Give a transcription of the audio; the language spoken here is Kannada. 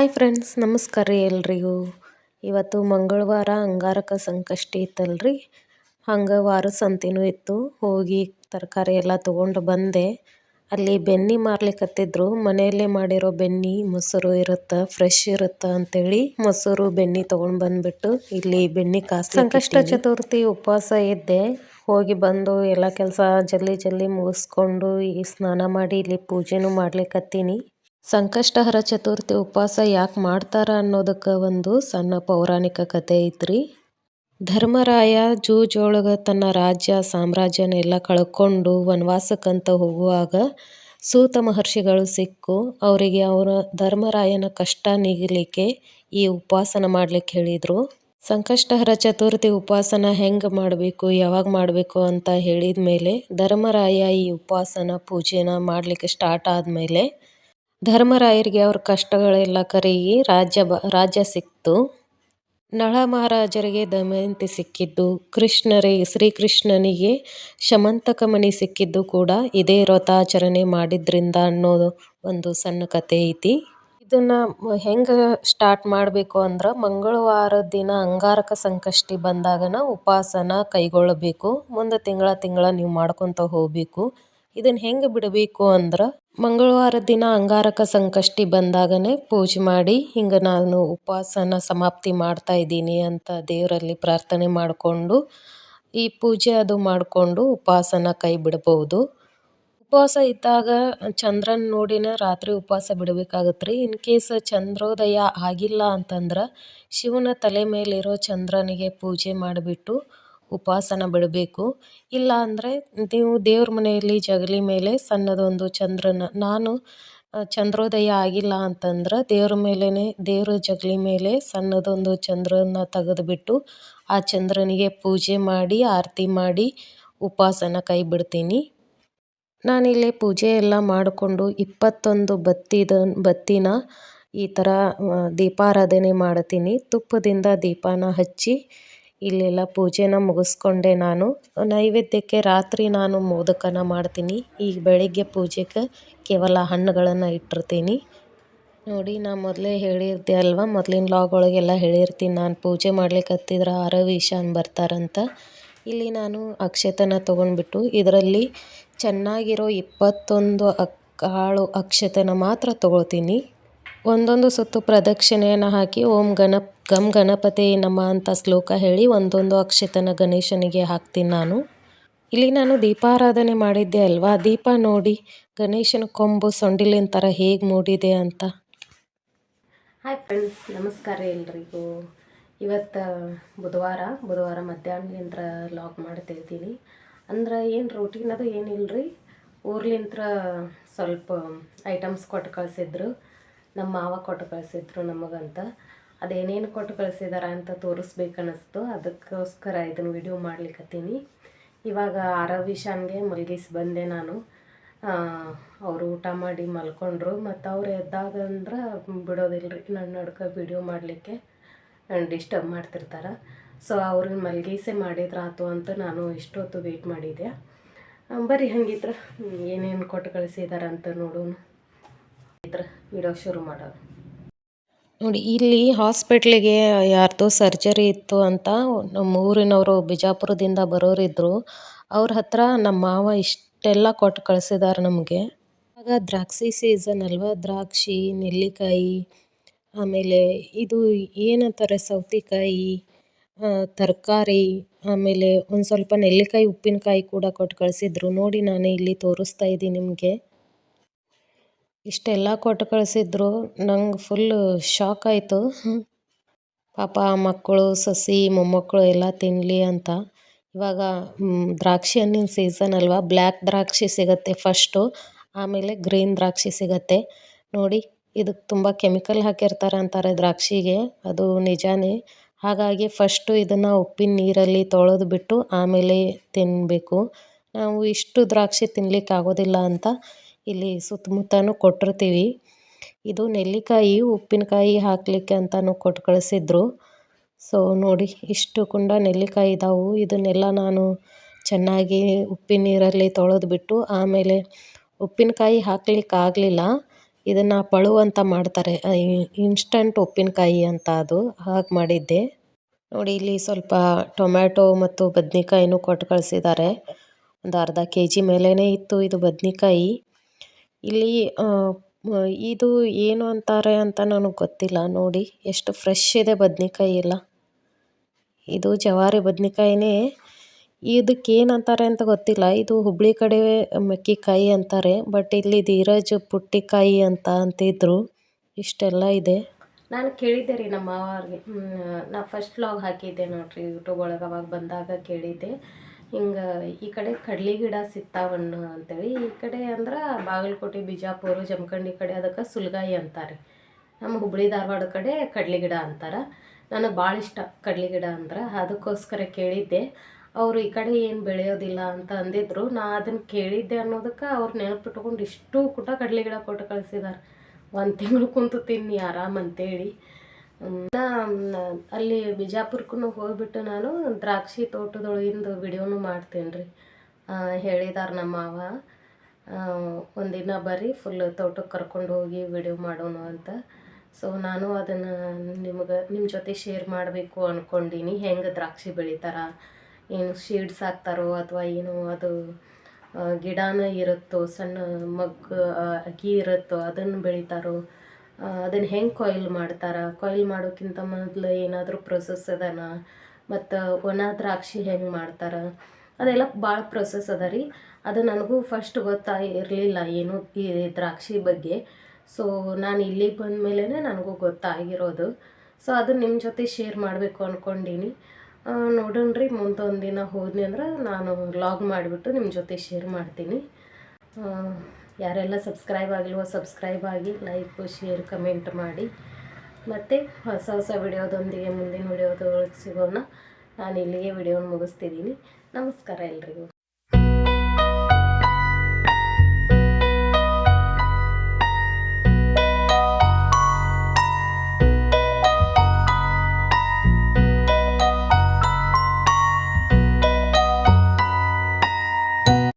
ಹಾಯ್ ಫ್ರೆಂಡ್ಸ್, ನಮಸ್ಕಾರ ರೀ ಎಲ್ರಿಗೂ. ಇವತ್ತು ಮಂಗಳವಾರ ಅಂಗಾರಕ ಸಂಕಷ್ಟಿ ಇತ್ತಲ್ರಿ? ಹಂಗೆ ವಾರ ಸಂತೆನೂ ಇತ್ತು. ಹೋಗಿ ತರಕಾರಿ ಎಲ್ಲ ತೊಗೊಂಡು ಬಂದೆ. ಅಲ್ಲಿ ಬೆನ್ನಿ ಮಾರ್ಲಿಕ್ಕತ್ತಿದ್ರು ಮನೆಯಲ್ಲೇ ಮಾಡಿರೋ ಬೆನ್ನಿ, ಮೊಸರು ಇರುತ್ತೆ, ಫ್ರೆಶ್ ಇರುತ್ತೆ ಅಂತೇಳಿ ಮೊಸರು, ಬೆನ್ನಿ ತೊಗೊಂಡು ಬಂದುಬಿಟ್ಟು ಇಲ್ಲಿ ಬೆನ್ನಿ ಕಾಸು ಸಂಕಷ್ಟ ಚತುರ್ಥಿ ಉಪವಾಸ ಇದ್ದೆ. ಹೋಗಿ ಬಂದು ಎಲ್ಲ ಕೆಲಸ ಜಲ್ದಿ ಜಲ್ದಿ ಮುಗಿಸ್ಕೊಂಡು ಈ ಸ್ನಾನ ಮಾಡಿ ಇಲ್ಲಿ ಪೂಜೆನೂ ಮಾಡ್ಲಿಕ್ಕತ್ತೀನಿ ಸಂಕಷ್ಟಹರ ಚತುರ್ಥಿ ಉಪವಾಸ ಯಾಕೆ ಮಾಡ್ತಾರ ಅನ್ನೋದಕ್ಕೆ ಒಂದು ಸಣ್ಣ ಪೌರಾಣಿಕ ಕಥೆ ಐತ್ರಿ. ಧರ್ಮರಾಯ ಜೂಜೊಳಗೆ ತನ್ನ ರಾಜ್ಯ ಸಾಮ್ರಾಜ್ಯನೆಲ್ಲ ಕಳ್ಕೊಂಡು ವನವಾಸಕ್ಕಂತ ಹೋಗುವಾಗ ಸೂತ ಮಹರ್ಷಿಗಳು ಸಿಕ್ಕು. ಅವರಿಗೆ ಅವರ ಧರ್ಮರಾಯನ ಕಷ್ಟ ನೀಗಲಿಕ್ಕೆ ಈ ಉಪವಾಸನ ಮಾಡ್ಲಿಕ್ಕೆ ಹೇಳಿದರು. ಸಂಕಷ್ಟಹರ ಚತುರ್ಥಿ ಉಪವಾಸನ ಹೆಂಗೆ ಮಾಡಬೇಕು, ಯಾವಾಗ ಮಾಡಬೇಕು ಅಂತ ಹೇಳಿದ ಮೇಲೆ ಧರ್ಮರಾಯ ಈ ಉಪವಾಸನ ಪೂಜೆನ ಮಾಡಲಿಕ್ಕೆ ಸ್ಟಾರ್ಟ್ ಆದಮೇಲೆ ಧರ್ಮರಾಯರಿಗೆ ಅವ್ರ ಕಷ್ಟಗಳೆಲ್ಲ ಕರಗಿ ರಾಜ್ಯ ಬ, ರಾಜ್ಯ ಸಿಕ್ತು. ನಳ ಮಹಾರಾಜರಿಗೆ ದಮಯಂತಿ ಸಿಕ್ಕಿದ್ದು ಕೃಷ್ಣರಿಗೆ ಶ್ರೀಕೃಷ್ಣನಿಗೆ ಶಮಂತಕ ಮಣಿ ಸಿಕ್ಕಿದ್ದು ಕೂಡ ಇದೇ ವ್ರತಾಚರಣೆ ಮಾಡಿದ್ರಿಂದ ಅನ್ನೋದು ಒಂದು ಸಣ್ಣ ಕತೆ ಐತಿ. ಇದನ್ನು ಹೆಂಗೆ ಸ್ಟಾರ್ಟ್ ಮಾಡಬೇಕು ಅಂದ್ರೆ ಮಂಗಳವಾರ ದಿನ ಅಂಗಾರಕ ಸಂಕಷ್ಟಿ ಬಂದಾಗನ ಉಪಾಸನ ಕೈಗೊಳ್ಳಬೇಕು. ಮುಂದೆ ತಿಂಗಳ ತಿಂಗಳ ನೀವು ಮಾಡ್ಕೊತ ಹೋಗಬೇಕು. ಇದನ್ನು ಹೆಂಗೆ ಬಿಡಬೇಕು ಅಂದ್ರೆ ಮಂಗಳವಾರದ ದಿನ ಅಂಗಾರಕ ಸಂಕಷ್ಟಿ ಬಂದಾಗನೇ ಪೂಜೆ ಮಾಡಿ ಹಿಂಗೆ ನಾನು ಉಪವಾಸನ ಸಮಾಪ್ತಿ ಮಾಡ್ತಾ ಇದ್ದೀನಿ ಅಂತ ದೇವರಲ್ಲಿ ಪ್ರಾರ್ಥನೆ ಮಾಡಿಕೊಂಡು ಈ ಪೂಜೆ ಅದು ಮಾಡಿಕೊಂಡು ಉಪವಾಸನ ಕೈ ಬಿಡ್ಬೋದು ಉಪವಾಸ ಇದ್ದಾಗ ಚಂದ್ರನ ನೋಡಿನ ರಾತ್ರಿ ಉಪವಾಸ ಬಿಡಬೇಕಾಗತ್ತೆ ರೀ ಇನ್ ಕೇಸ್ ಚಂದ್ರೋದಯ ಆಗಿಲ್ಲ ಅಂತಂದ್ರೆ ಶಿವನ ತಲೆ ಮೇಲಿರೋ ಚಂದ್ರನಿಗೆ ಪೂಜೆ ಮಾಡಿಬಿಟ್ಟು ಉಪವಾಸನ ಬಿಡಬೇಕು. ಇಲ್ಲ ಅಂದರೆ ನೀವು ದೇವ್ರ ಮನೆಯಲ್ಲಿ ಜಗಲಿ ಮೇಲೆ ಸಣ್ಣದೊಂದು ಚಂದ್ರನ, ನಾನು ಚಂದ್ರೋದಯ ಆಗಿಲ್ಲ ಅಂತಂದ್ರೆ ದೇವ್ರ ಮೇಲೇ ದೇವ್ರ ಜಗಲಿ ಮೇಲೆ ಸಣ್ಣದೊಂದು ಚಂದ್ರನ ತೆಗೆದುಬಿಟ್ಟು ಆ ಚಂದ್ರನಿಗೆ ಪೂಜೆ ಮಾಡಿ, ಆರತಿ ಮಾಡಿ ಉಪವಾಸನ ಕೈ ಬಿಡ್ತೀನಿ ನಾನಿಲ್ಲಿ ಪೂಜೆ ಎಲ್ಲ ಮಾಡಿಕೊಂಡು ಇಪ್ಪತ್ತೊಂದು ಬತ್ತಿದ, ಬತ್ತಿನ ಈ ಥರ ದೀಪಾರಾಧನೆ ಮಾಡ್ತೀನಿ. ತುಪ್ಪದಿಂದ ದೀಪನ ಹಚ್ಚಿ ಇಲ್ಲೆಲ್ಲ ಪೂಜೆನ ಮುಗಿಸ್ಕೊಂಡೆ ನಾನು. ನೈವೇದ್ಯಕ್ಕೆ ರಾತ್ರಿ ನಾನು ಮೋದಕನ ಮಾಡ್ತೀನಿ. ಈಗ ಬೆಳಗ್ಗೆ ಪೂಜೆಗೆ ಕೇವಲ ಹಣ್ಣುಗಳನ್ನು ಇಟ್ಟಿರ್ತೀನಿ. ನೋಡಿ, ನಾ ಮೊದಲೇ ಹೇಳಿರ್ದೆ ಅಲ್ವಾ? ಮೊದಲಿನ ಲಾಗ್ ಒಳಗೆಲ್ಲ ಹೇಳಿರ್ತೀನಿ. ನಾನು ಪೂಜೆ ಮಾಡ್ಲಿಕ್ಕೆ ಹತ್ತಿದ್ರೆ ಆರವಿ ಈಶಾನ್ ಬರ್ತಾರಂತ. ಇಲ್ಲಿ ನಾನು ಅಕ್ಷತನ ತೊಗೊಂಡ್ಬಿಟ್ಟು ಇದರಲ್ಲಿ ಚೆನ್ನಾಗಿರೋ ಇಪ್ಪತ್ತೊಂದು ಅಕ್ ಕಾಳು ಅಕ್ಷತೆನ ಮಾತ್ರ ತೊಗೊಳ್ತೀನಿ. ಒಂದೊಂದು ಸುತ್ತು ಪ್ರದಕ್ಷಿಣೆಯನ್ನು ಹಾಕಿ ಓಂ ಗಣಪ್ ಗಂ ಗಣಪತಿ ನಮ ಅಂತ ಶ್ಲೋಕ ಹೇಳಿ ಒಂದೊಂದು ಅಕ್ಷತನ ಗಣೇಶನಿಗೆ ಹಾಕ್ತೀನಿ ನಾನು. ಇಲ್ಲಿ ನಾನು ದೀಪಾರಾಧನೆ ಮಾಡಿದ್ದೆ ಅಲ್ವಾ? ದೀಪ ನೋಡಿ ಗಣೇಶನ ಕೊಂಬು ಸೊಂಡಿಲಿನ ಥರ ಹೇಗೆ ಮೂಡಿದೆ ಅಂತ. ಹಾಯ್ ಫ್ರೆಂಡ್ಸ್ ನಮಸ್ಕಾರ ಎಲ್ರಿಗೂ. ಇವತ್ತು ಬುಧವಾರ ಬುಧವಾರ ಮಧ್ಯಾಹ್ನಲಿಂತ್ರ ಲಾಗ್ ಇದ್ದೀನಿ. ಅಂದ್ರೆ ಏನು ರೂಟೀನ್ ಅದು ಏನಿಲ್ಲ ರೀ ಊರ್ಲಿಂತ್ರ ಸ್ವಲ್ಪ ಐಟಮ್ಸ್ ಕೊಟ್ಟು ಕಳಿಸಿದ್ರು. ನಮ್ಮ ಮಾವ ಕೊಟ್ಟು ಕಳಿಸಿದ್ರು ನಮಗಂತ. ಅದೇನೇನು ಕೊಟ್ಟು ಕಳಿಸಿದಾರ ಅಂತ ತೋರಿಸ್ಬೇಕನ್ನಿಸ್ತು. ಅದಕ್ಕೋಸ್ಕರ ಇದನ್ನು ವಿಡಿಯೋ ಮಾಡ್ಲಿಕ್ಕತ್ತೀನಿ ಇವಾಗ ಆರವಿಶಾನ್ಗೆ ಮಲಗಿಸಿ ಬಂದೆ ನಾನು. ಅವರು ಊಟ ಮಾಡಿ ಮಲ್ಕೊಂಡ್ರು. ಮತ್ತು ಅವ್ರು ಎದ್ದಾಗಂದ್ರೆ ಬಿಡೋದಿಲ್ಲ ರೀ ನನ್ನ ನಡ್ಕ ವಿಡಿಯೋ ಮಾಡಲಿಕ್ಕೆ ಡಿಸ್ಟರ್ಬ್ ಮಾಡ್ತಿರ್ತಾರೆ. ಸೊ ಅವ್ರಿಗೆ ಮಲ್ಗಿಸೆ ಮಾಡಿದ್ರಾತು ಅಂತ ನಾನು ಇಷ್ಟೊತ್ತು ವೆಯ್ಟ್ ಮಾಡಿದೆ ಬರೀ ಹಂಗಿದ್ರೆ ಏನೇನು ಕೊಟ್ಟು ಕಳಿಸಿದಾರಂತ ನೋಡೋಣ. ಇದ್ರೆ ವಿಡಿಯೋ ಶುರು ಮಾಡೋದು ನೋಡಿ, ಇಲ್ಲಿ ಹಾಸ್ಪಿಟ್ಲಿಗೆ ಯಾರ್ದು ಸರ್ಜರಿ ಇತ್ತು ಅಂತ ನಮ್ಮ ಊರಿನವರು ಬಿಜಾಪುರದಿಂದ ಬರೋರಿದ್ದರು ಅವ್ರ ಹತ್ರ ನಮ್ಮ ಮಾವ ಇಷ್ಟು ಇಷ್ಟೆಲ್ಲ ಕೊಟ್ಟು ಕಳಿಸಿದ್ದಾರೆ ನಮಗೆ. ಆಗ ದ್ರಾಕ್ಷಿ ಸೀಸನ್ ಅಲ್ವಾ? ದ್ರಾಕ್ಷಿ, ನೆಲ್ಲಿಕಾಯಿ, ಆಮೇಲೆ ಇದು ಏನಂತಾರೆ ಸೌತೆಕಾಯಿ ತರಕಾರಿ, ಆಮೇಲೆ ಒಂದು ಸ್ವಲ್ಪ ನೆಲ್ಲಿಕಾಯಿ, ಉಪ್ಪಿನಕಾಯಿ ಕೂಡ ಕೊಟ್ಟು ಕಳಿಸಿದ್ರು. ನೋಡಿ, ನಾನು ಇಲ್ಲಿ ತೋರಿಸ್ತಾ ಇದ್ದೀನಿ ನಿಮಗೆ. ಇಷ್ಟೆಲ್ಲ ಕೊಟ್ಟು ಕಳಿಸಿದ್ರು, ನಂಗೆ ಫುಲ್ಲು ಶಾಕ್ ಆಯಿತು. ಪಾಪ ಮಕ್ಕಳು, ಸೊಸೆ, ಮೊಮ್ಮಕ್ಕಳು ಎಲ್ಲ ತಿನ್ನಲಿ ಅಂತ. ಇವಾಗ ದ್ರಾಕ್ಷಿ ಹಣ್ಣಿನ ಸೀಸನ್ ಅಲ್ವಾ? ಬ್ಲ್ಯಾಕ್ ದ್ರಾಕ್ಷಿ ಸಿಗುತ್ತೆ ಫಸ್ಟು ಆಮೇಲೆ ಗ್ರೀನ್ ದ್ರಾಕ್ಷಿ ಸಿಗುತ್ತೆ. ನೋಡಿ ಇದಕ್ಕೆ ತುಂಬ ಕೆಮಿಕಲ್ ಹಾಕಿರ್ತಾರೆ ಅಂತಾರೆ ದ್ರಾಕ್ಷಿಗೆ. ಅದು ನಿಜಾನೇ. ಹಾಗಾಗಿ ಫಸ್ಟು ಇದನ್ನು ಉಪ್ಪಿನ ನೀರಲ್ಲಿ ತೊಳೆದು ಬಿಟ್ಟು ಆಮೇಲೆ ತಿನ್ನಬೇಕು ನಾವು ಇಷ್ಟು ದ್ರಾಕ್ಷಿ ತಿನ್ಲಿಕ್ಕೆ ಆಗೋದಿಲ್ಲ ಅಂತ ಇಲ್ಲಿ ಸುತ್ತಮುತ್ತನೂ ಕೊಟ್ಟಿರ್ತೀವಿ. ಇದು ನೆಲ್ಲಿಕಾಯಿ, ಉಪ್ಪಿನಕಾಯಿ ಹಾಕಲಿಕ್ಕೆ ಅಂತಾನು ಕೊಟ್ಟು ಕಳಿಸಿದ್ರು. ಸೊ ನೋಡಿ, ಇಷ್ಟು ಕುಂಡ ನೆಲ್ಲಿಕಾಯಿ ಇದಾವೆ. ಇದನ್ನೆಲ್ಲ ನಾನು ಚೆನ್ನಾಗಿ ಉಪ್ಪಿನ ನೀರಲ್ಲಿ ತೊಳೆದ್ಬಿಟ್ಟು ಆಮೇಲೆ ಉಪ್ಪಿನಕಾಯಿ ಹಾಕ್ಲಿಕ್ಕೆ ಆಗಲಿಲ್ಲ. ಇದನ್ನು ಪಳು ಅಂತ ಮಾಡ್ತಾರೆ. ಇನ್ಸ್ಟಂಟ್ ಉಪ್ಪಿನಕಾಯಿ ಅಂತ ಅದು. ಹಾಗೆ ಮಾಡಿದ್ದೆ. ನೋಡಿ, ಇಲ್ಲಿ ಸ್ವಲ್ಪ ಟೊಮ್ಯಾಟೊ ಮತ್ತು ಬದ್ನೆಕಾಯಿನೂ ಕೊಟ್ಟು ಕಳಿಸಿದ್ದಾರೆ. ಒಂದು ಅರ್ಧ ಕೆ ಜಿ ಮೇಲೇ ಇತ್ತು ಇದು ಬದ್ನೆಕಾಯಿ. ಇಲ್ಲಿ ಇದು ಏನು ಅಂತಾರೆ ಅಂತ ನನಗೆ ಗೊತ್ತಿಲ್ಲ. ನೋಡಿ, ಎಷ್ಟು ಫ್ರೆಶ್ ಇದೆ ಬದನೇಕಾಯಿ ಎಲ್ಲ. ಇದು ಜವಾರಿ ಬದನೇಕಾಯಿನೇ. ಇದಕ್ಕೆ ಅಂತಾರೆ ಅಂತ ಗೊತ್ತಿಲ್ಲ. ಇದು ಹುಬ್ಳಿ ಕಡೆ ಮೆಕ್ಕಿಕಾಯಿ ಅಂತಾರೆ. ಬಟ್ ಇಲ್ಲಿ ಧೀರಜ್ ಪುಟ್ಟಿಕಾಯಿ ಅಂತ ಅಂತಿದ್ರು. ಇಷ್ಟೆಲ್ಲ ಇದೆ. ನಾನು ಕೇಳಿದ್ದೆ ರೀ ನಮ್ಮ ಮಾವವ್ರಿಗೆ ನಾ ಫಸ್ಟ್ ವ್ಲಾಗ್ ಹಾಕಿದ್ದೆ ನೋಡ್ರಿ ಯೂಟ್ಯೂಬ್ ಒಳಗೆ ಅವಾಗ ಬಂದಾಗ ಕೇಳಿದ್ದೆ. ಹಿಂಗೆ ಈ ಕಡೆ ಕಡ್ಲಿ ಗಿಡ ಸಿಗ್ತಾವಣ್ಣ ಅಂತೇಳಿ, ಈ ಕಡೆ ಅಂದ್ರೆ ಬಾಗಲಕೋಟೆ, ಬಿಜಾಪುರ, ಜಮಖಂಡಿ ಕಡೆ ಅದಕ್ಕೆ ಸುಲಗಾಯಿ ಅಂತಾರೆ. ನಮ್ಮ ಹುಬ್ಬಳ್ಳಿ ಧಾರವಾಡ ಕಡೆ ಕಡ್ಲಿ ಗಿಡ ಅಂತಾರೆ. ನನಗೆ ಭಾಳ ಇಷ್ಟ ಕಡ್ಲಿ ಗಿಡ ಅಂದ್ರೆ, ಅದಕ್ಕೋಸ್ಕರ ಕೇಳಿದ್ದೆ. ಅವರು ಈ ಕಡೆ ಏನು ಬೆಳೆಯೋದಿಲ್ಲ ಅಂತ ಅಂದಿದ್ರು. ನಾ ಅದನ್ನು ಕೇಳಿದ್ದೆ ಅನ್ನೋದಕ್ಕೆ ಅವ್ರು ನೆನಪಿಟ್ಕೊಂಡು ಇಷ್ಟು ಕೂಟ ಕಡ್ಲಿ ಗಿಡ ಕೊಟ್ಟು ಕಳಿಸಿದ್ದಾರೆ ಒಂದು ತಿಂಗಳು ಕುಂತು ತಿನ್ನಿ ಆರಾಮ್ ಅಂತೇಳಿ. ಅಲ್ಲಿ ಬಿಜಾಪುರಕ್ಕೂ ಹೋಗ್ಬಿಟ್ಟು ನಾನು ದ್ರಾಕ್ಷಿ ತೋಟದೊಳಗಿಂದು ವಿಡಿಯೋನು ಮಾಡ್ತೀನಿ ರೀ ಹೇಳಿದಾರೆ ನಮ್ಮ ಮಾವ. ಒಂದಿನ ಬರ್ರಿ ಫುಲ್ ತೋಟಕ್ಕೆ ಕರ್ಕೊಂಡು ಹೋಗಿ ವಿಡಿಯೋ ಮಾಡೋಣ ಅಂತ. ಸೊ ನಾನು ಅದನ್ನು ನಿಮ್ಗೆ ನಿಮ್ಮ ಜೊತೆ ಶೇರ್ ಮಾಡಬೇಕು ಅಂದ್ಕೊಂಡೀನಿ ಹೆಂಗೆ ದ್ರಾಕ್ಷಿ ಬೆಳಿತಾರ, ಏನು ಶೀಡ್ಸ್ ಹಾಕ್ತಾರೋ ಅಥವಾ ಏನು ಅದು ಗಿಡನ ಇರುತ್ತೋ, ಸಣ್ಣ ಮಗ್ಗು ಅಕ್ಕಿ ಇರುತ್ತೋ ಅದನ್ನು ಬೆಳಿತಾರೋ ಅದನ್ನು ಹೆಂಗೆ ಕೊಯ್ಲು ಮಾಡ್ತಾರೆ? ಕೊಯ್ಲು ಮಾಡೋಕ್ಕಿಂತ ಮೊದಲು ಏನಾದರೂ ಪ್ರೊಸೆಸ್ ಅದನ? ಮತ್ತು ಒಣ ದ್ರಾಕ್ಷಿ ಹೆಂಗೆ ಮಾಡ್ತಾರೆ? ಅದೆಲ್ಲ ಭಾಳ ಪ್ರೊಸೆಸ್ ಅದ ರೀ. ಅದು ನನಗೂ ಫಸ್ಟ್ ಗೊತ್ತಾ ಇರಲಿಲ್ಲ ಏನು ಈ ದ್ರಾಕ್ಷಿ ಬಗ್ಗೆ. ಸೊ ನಾನು ಇಲ್ಲಿಗೆ ಬಂದ ಮೇಲೆ ನನಗೂ ಗೊತ್ತಾಗಿರೋದು. ಸೊ ಅದು ನಿಮ್ಮ ಜೊತೆ ಶೇರ್ ಮಾಡಬೇಕು ಅಂದ್ಕೊಂಡೀನಿ ನೋಡೋಣ ರೀ ಮುಂದೊಂದು ದಿನ ಹೋದ್ನಿ ಅಂದ್ರೆ ನಾನು ಲಾಗ್ ಮಾಡಿಬಿಟ್ಟು ನಿಮ್ಮ ಜೊತೆ ಶೇರ್ ಮಾಡ್ತೀನಿ. ಯಾರೆಲ್ಲ ಸಬ್ಸ್ಕ್ರೈಬ್ ಆಗಿಲ್ವೋ ಸಬ್ಸ್ಕ್ರೈಬ್ ಆಗಿ ಲೈಕ್ ಶೇರ್ ಕಮೆಂಟ್ ಮಾಡಿ. ಮತ್ತು ಹೊಸ ಹೊಸ ವಿಡಿಯೋದೊಂದಿಗೆ ಮುಂದಿನ ವಿಡಿಯೋದೊಳಗೆ ಸಿಗೋಣ. ನಾನು ಇಲ್ಲಿಗೆ ವಿಡಿಯೋನ ಮುಗಿಸ್ತಿದ್ದೀನಿ. ನಮಸ್ಕಾರ ಎಲ್ರಿಗೂ.